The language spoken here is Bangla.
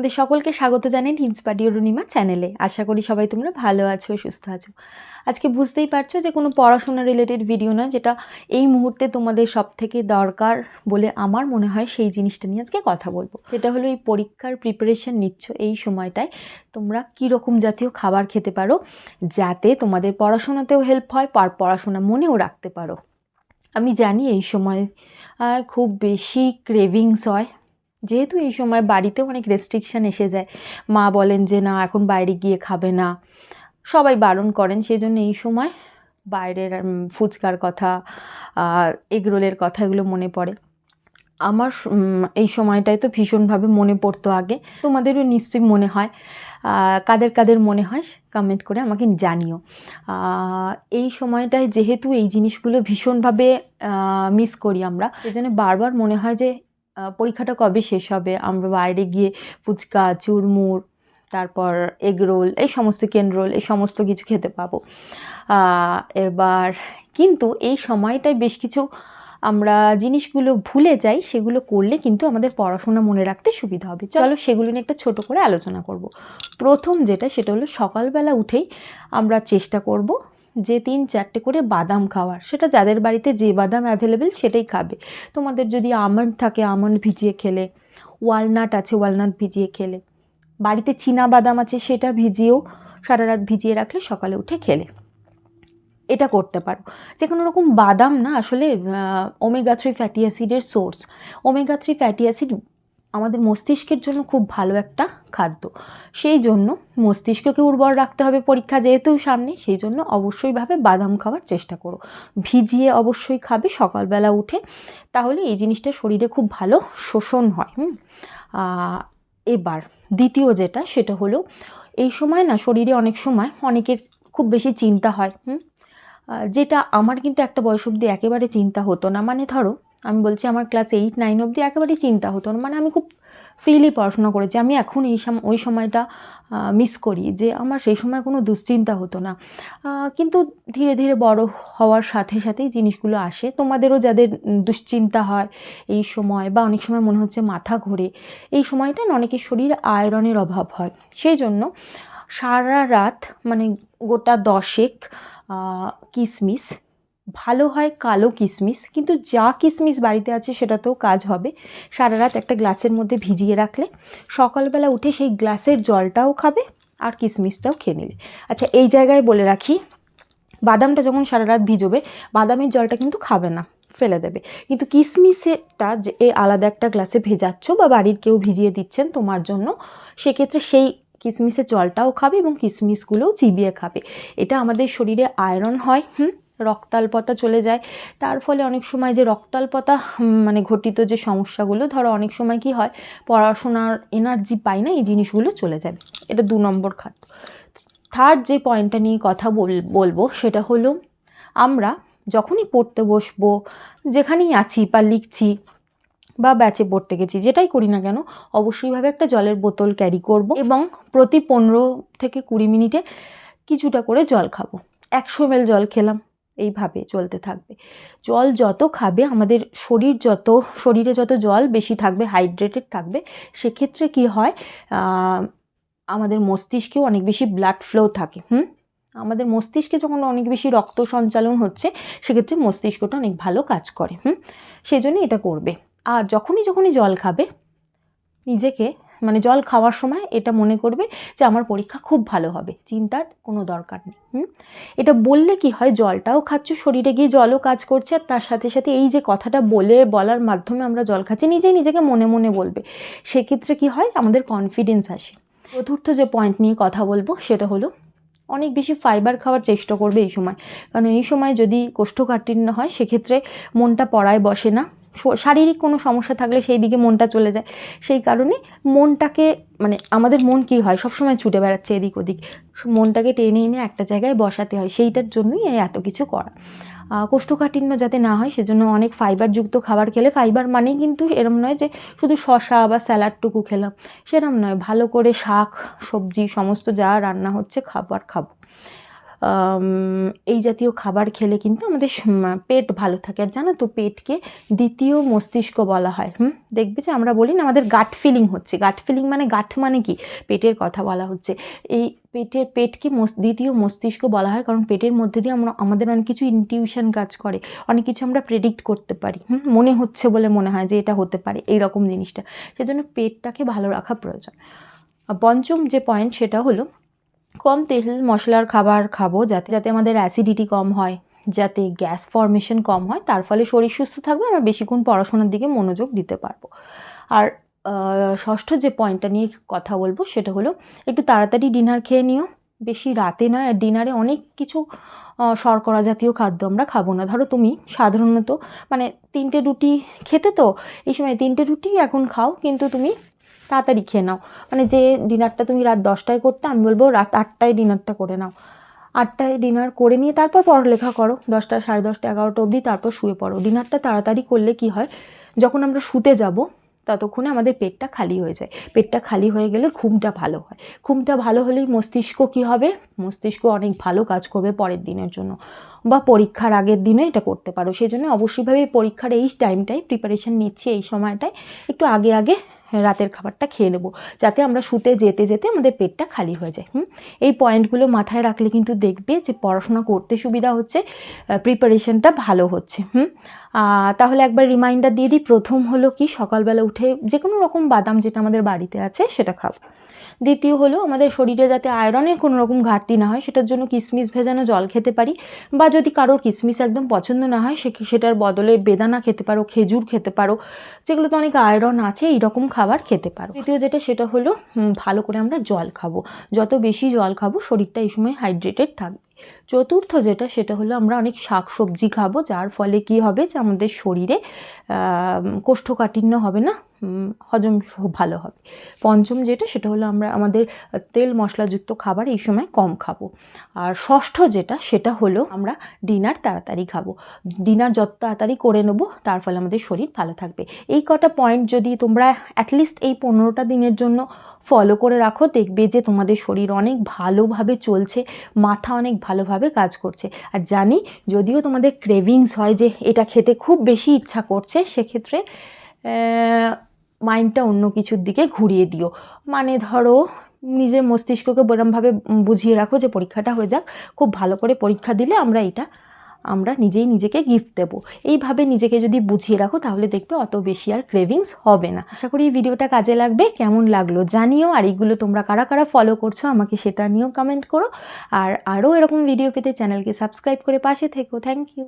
তোমাদের সকলকে স্বাগত জানাই ইন্সপাডিও রুনিমা চ্যানেলে আশা করি সবাই তোমরা ভালো আছো, সুস্থ আছো। আজকে বুঝতেই পারছ যে কোনো পড়াশোনা রিলেটেড ভিডিও না, যেটা এই মুহূর্তে তোমাদের সব থেকে দরকার বলে আমার মনে হয় সেই জিনিসটা নিয়ে আজকে কথা বলব। সেটা হলো এই পরীক্ষার প্রিপারেশন নিচ্ছ এই সময়টায়। তোমরা কী রকম জাতীয় খাবার খেতে পারো, যাতে তোমাদের পড়াশোনাতেও হেল্প হয় আর পড়াশোনা মনেও রাখতে পারো। আমি জানি এই সময় খুব বেশি ক্রেভিংস হয় যেহেতু এই সময় বাড়িতেও অনেক রেস্ট্রিকশান এসে যায়। মা বলেন যে, না, এখন বাইরে গিয়ে খাবে না। সবাই বারণ করেন সেই জন্য এই সময় বাইরের ফুচকার কথা এগরোলের কথা এগুলো মনে পড়ে। আমার এই সময়টায় তো ভীষণভাবে মনে পড়তো আগে। তোমাদেরও নিশ্চয়ই মনে হয় কাদের কাদের মনে হয় কমেন্ট করে আমাকে জানিও। এই সময়টায় যেহেতু এই জিনিসগুলো ভীষণভাবে মিস করি আমরা সেই জন্য বারবার মনে হয় যে পরীক্ষাটা কবে শেষ হবে? আমরা বাইরে গিয়ে ফুচকা, চুরমুর, তারপর এগ রোল এই সমস্ত রোল এই সমস্ত কিছু খেতে পাবো। এবার কিন্তু এই সময়টায় বেশ কিছু আমরা জিনিসগুলো ভুলে যাই, সেগুলো করলে কিন্তু আমাদের পড়াশোনা মনে রাখতে সুবিধা হবে। চলো সেগুলো নিয়ে একটা ছোট করে আলোচনা করব। প্রথম যেটা, সেটা হলো সকালবেলা উঠেই আমরা চেষ্টা করব যে তিন চারটে করে বাদাম খাওয়ার, সেটা যাদের বাড়িতে যে বাদাম অ্যাভেলেবেল সেটাই খাবে। তোমাদের যদি আমন্ড থাকে, আমন্ড ভিজিয়ে খেলে, ওয়ালনাট আছে, ওয়ালনাট ভিজিয়ে খেলে। বাড়িতে চীনা বাদাম আছে, সেটা ভিজিয়েও সারা রাত ভিজিয়ে রাখলে সকালে উঠে খেলে। এটা করতে পারো। যে কোনো রকম বাদাম না, আসলে ওমেগা থ্রি ফ্যাটি অ্যাসিডের source omega three fatty acid আমাদের মস্তিষ্কের জন্য খুব ভালো একটা খাদ্য। সেই জন্য মস্তিষ্ককে উর্বর রাখতে হবে পরীক্ষা যেহেতু সামনে, সেই জন্য অবশ্যইভাবে বাদাম খাওয়ার চেষ্টা করো। ভিজিয়ে অবশ্যই খাবে সকালবেলা উঠে, তাহলে এই জিনিসটা শরীরে খুব ভালো শোষণ হয়, হুম? এবার দ্বিতীয় যেটা, সেটা হলো এই সময় না শরীরে অনেক সময় অনেকের খুব বেশি চিন্তা হয়, হুম? যেটা আমার কিন্তু একটা বয়স অবধি একেবারে চিন্তা হতো না। মানে ধরো আমি বলছি আমার ক্লাস এইট নাইন অবধি একেবারেই চিন্তা হতো না। মানে আমি খুব ফ্রিলি পড়াশোনা করেছি। আমি এখন এই ওই সময়টা মিস করি যে আমার সেই সময় কোনো দুশ্চিন্তা হতো না। কিন্তু ধীরে ধীরে বড় হওয়ার সাথে সাথেই জিনিসগুলো আসে। তোমাদেরও যাদের দুশ্চিন্তা হয় এই সময় বা অনেক সময় মনে হচ্ছে মাথা ঘোরে, এই সময়টা অনেকের শরীরে আয়রনের অভাব হয়। সেই জন্য সারা রাত মানে গোটা দশেক কিশমিশ ভালো হয় কালো কিশমিশ কিন্তু যা কিশমিশ বাড়িতে আছে সেটাতেও কাজ হবে। সারা রাত একটা গ্লাসের মধ্যে ভিজিয়ে রাখলে, সকালবেলা উঠে সেই গ্লাসের জলটাও খাবে আর কিশমিশটাও খেয়ে নিলে আচ্ছা এই জায়গায় বলে রাখি, বাদামটা যখন সারা রাত ভিজোবে, বাদামের জলটা কিন্তু খাবে না, ফেলে দেবে। কিন্তু কিশমিশেরটা যে এ আলাদা একটা গ্লাসে ভেজাচ্ছ বা বাড়ির কেউ ভিজিয়ে দিচ্ছেন তোমার জন্য, সেক্ষেত্রে সেই কিশমিশের জলটাও খাবে এবং কিশমিশগুলোও চিবিয়ে খাবে। এটা আমাদের শরীরে আয়রন হয়, হুম? রক্তাল্পতা চলে যায়। তার ফলে অনেক সময় যে রক্তাল্পতা মানে ঘটিত যে সমস্যাগুলো, ধরো অনেক সময় কি হয়, পড়াশোনার এনার্জি পাই না, এই জিনিসগুলো চলে যায়। এটা দু নম্বর খাদ্য থার্ড যে পয়েন্টটা নিয়ে কথা বল- বলব, সেটা হলো আমরা যখনই পড়তে বসবো, যেখানেই আছি বা লিখছি বা ব্যাচে পড়তে গেছি, যেটাই করি না কেন, অবশ্যইভাবে একটা জলের বোতল ক্যারি করব এবং প্রতি পনেরো থেকে কুড়ি মিনিটে কিছুটা করে জল খাব। একশো এমএল জল খেলাম। এইভাবে চলতে থাকবে। জল যত খাবে, আমাদের শরীর যত, শরীরে যত জল বেশি থাকবে হাইড্রেটেড থাকবে, সেক্ষেত্রে কি হয় আমাদের মস্তিষ্কেও অনেক বেশি ব্লাড ফ্লো থাকে, হুম? আমাদের মস্তিষ্কে যখন অনেক বেশি রক্ত সঞ্চালন হচ্ছে, সেক্ষেত্রে মস্তিষ্কটা অনেক ভালো কাজ করে, হুম? সেই জন্য এটা করবে। আর যখনই যখনই জল খাবে, নিজেকে মানে জল খাওয়ার সময় এটা মনে করবে যে আমার পরীক্ষা খুব ভালো হবে। চিন্তার কোনো দরকার নেই, হুম? এটা বললে কি হয়, জলটাও খাচ্ছ, শরীরে গিয়ে জলও কাজ করছে, আর তার সাথে সাথে এই যে কথাটা বলে বলার মাধ্যমে আমরা জল খাচ্ছি, নিজেই নিজেকে মনে মনে বলবে। সেক্ষেত্রে কি হয়, আমাদের কনফিডেন্স আসে। চতুর্থ যে পয়েন্ট নিয়ে কথা বলব, সেটা হলো অনেক বেশি ফাইবার খাওয়ার চেষ্টা করবে এই সময়। কারণ এই সময় যদি কোষ্ঠকাঠিন্য হয়, সেক্ষেত্রে মনটা পড়ায় বসে না। শারীরিক কোনো সমস্যা থাকলে সেই দিকে মনটা চলে যায়। সেই কারণে মনটাকে মানে আমাদের মন কী হয়? সবসময় ছুটে বেড়াচ্ছে এদিক ওদিক। মনটাকে টেনে এনে একটা জায়গায় বসাতে হয়। সেইটার জন্যই এত কিছু করা। কোষ্ঠকাঠিন্য যাতে না হয়, সেজন্য অনেক ফাইবারযুক্ত খাবার খেলে ফাইবার মানেই কিন্তু এরম নয় যে শুধু শশা বা স্যালাডটুকু খেলাম। সেরম নয়। ভালো করে শাক, সবজি, সমস্ত যা রান্না হচ্ছে খাবার খাব। এই জাতীয় খাবার খেলে কিন্তু আমাদের পেট ভালো থাকে। আর জানো তো পেটকে দ্বিতীয় মস্তিষ্ক বলা হয়, হুম? দেখবে যে আমরা বলি না, আমাদের গাট ফিলিং হচ্ছে। গাট ফিলিং মানে গাট মানে কি? পেটের কথা বলা হচ্ছে। এই পেটের, পেটকে দ্বিতীয় মস্তিষ্ক বলা হয় কারণ পেটের মধ্যে দিয়ে আমরা, আমাদের অনেক কিছু ইনটিউশন কাজ করে। অনেক কিছু আমরা প্রেডিক্ট করতে পারি, হুম? মনে হচ্ছে বলে মনে হয় যে এটা হতে পারে এই রকম জিনিসটা। সেজন্য পেটটাকে ভালো রাখা প্রয়োজন। পঞ্চম যে পয়েন্ট সেটা হলো কম তেল মশলার খাবার খাব যাতে যাতে আমাদের অ্যাসিডিটি কম হয়, যাতে গ্যাস ফর্মেশন কম হয়, তার ফলে শরীর সুস্থ থাকবে আমরা বেশিক্ষণ পড়াশোনার দিকে মনোযোগ দিতে পারব। আর ষষ্ঠ যে পয়েন্টটা নিয়ে কথা বলব সেটা হলো একটু তাড়াতাড়ি ডিনার খেয়ে নিও। বেশি রাতে নয়, আর ডিনারে অনেক কিছু শর্করা জাতীয় খাদ্য আমরা খাব না। ধরো তুমি সাধারণত মানে তিনটে রুটি খেতে তো, এই সময় তিনটে রুটি এখন খাও, কিন্তু তুমি তাড়াতাড়ি খেয়ে নাও। মানে যে ডিনারটা তুমি রাত দশটায় করতে, আমি বলব রাত আটটায় ডিনারটা করে নাও। আটটায় ডিনার করে নিয়ে তারপর পড়ালেখা করো। দশটা, সাড়ে দশটা, এগারোটা অবধি তারপর শুয়ে পড়ো। ডিনারটা তাড়াতাড়ি করলে কি হয়, যখন আমরা শুতে যাব, ততক্ষণে আমাদের পেটটা খালি হয়ে যায়। পেটটা খালি হয়ে গেলে ঘুমটা ভালো হয়। ঘুমটা ভালো হলেই মস্তিষ্ক কি হবে? মস্তিষ্ক অনেক ভালো কাজ করবে পরের দিনের জন্য। বা পরীক্ষার আগের দিনে এটা করতে পারো। সেই জন্য অবশ্যইভাবে পরীক্ষার এই টাইমটাই প্রিপারেশান নিচ্ছি, এই সময়টায়। একটু আগে আগে রাতের খাবারটা খেয়ে নেব। যাতে আমরা শুতে যেতে যেতে আমাদের পেটটা খালি হয়ে যায়, হুম? এই পয়েন্টগুলো মাথায় রাখলে কিন্তু দেখবে যে পড়াশোনা করতে সুবিধা হচ্ছে প্রিপারেশনটা ভালো হচ্ছে, হুম? তাহলে একবার রিমাইন্ডার দিয়ে দিই, প্রথম হলো কি, সকালবেলা উঠে যে কোনো রকম বাদাম যেটা আমাদের বাড়িতে আছে সেটা খাব দ্বিতীয় হলো আমাদের শরীরে যাতে আয়রনের কোনো রকম ঘাটতি না হয়, সেটার জন্য কিশমিশ ভেজানো জল খেতে পারি, বা যদি কারোর কিশমিশ একদম পছন্দ না হয় সে সেটার বদলে বেদানা খেতে পারো, খেজুর খেতে পারো, যেগুলোতে অনেক আয়রন আছে, এইরকম খাবার খেতে পারো। তৃতীয় যেটা, সেটা হলো ভালো করে আমরা জল খাব। যত বেশি জল খাব, শরীরটা এই সময় হাইড্রেটেড থাকবে। চতুর্থ যেটা, সেটা হলো আমরা অনেক শাক সবজি খাব, যার ফলে কি হবে যে আমাদের শরীরে কোষ্ঠকাঠিন্য হবে না হজম ভালো হবে। পঞ্চম যেটা, সেটা হলো আমরা আমাদের তেল মশলাযুক্ত খাবার এই সময় কম খাব। আর ষষ্ঠ যেটা, সেটা হলো আমরা ডিনার তাড়াতাড়ি খাব। ডিনার যত তাড়াতাড়ি করে নেব, তার ফলে আমাদের শরীর ভালো থাকবে। এই কটা পয়েন্ট যদি তোমরা অ্যাটলিস্ট এই পনেরোটা দিনের জন্য ফলো করে রাখো, দেখবে যে তোমাদের শরীর অনেক ভালোভাবে চলছে, মাথা অনেক ভালোভাবে কাজ করছে। আর জানি, যদিও তোমাদের ক্রেভিংস হয় যে এটা খেতে খুব বেশি ইচ্ছা করছে, সেক্ষেত্রে মাইন্ডটা অন্য কিছুর দিকে ঘুরিয়ে দিও। মানে ধরো, নিজের মস্তিষ্ককে বরমভাবে বুঝিয়ে রাখো যে পরীক্ষাটা হয়ে যাক, খুব ভালো করে পরীক্ষা দিলে আমরা এটা, আমরা নিজেই নিজেকে গিফট দেবো। এইভাবে নিজেকে যদি বুঝিয়ে রাখো, তাহলে দেখবে অত বেশি আর ক্রেভিংস হবে না। আশা করি এই ভিডিওটা কাজে লাগবে, কেমন লাগল জানিও, আর এইগুলো তোমরা কারা কারা ফলো করছ আমাকে সেটা নিয়েও কমেন্ট করো। আর আরও এরকম ভিডিও পেতে চ্যানেলকে সাবস্ক্রাইব করে পাশে থেকো। Thank you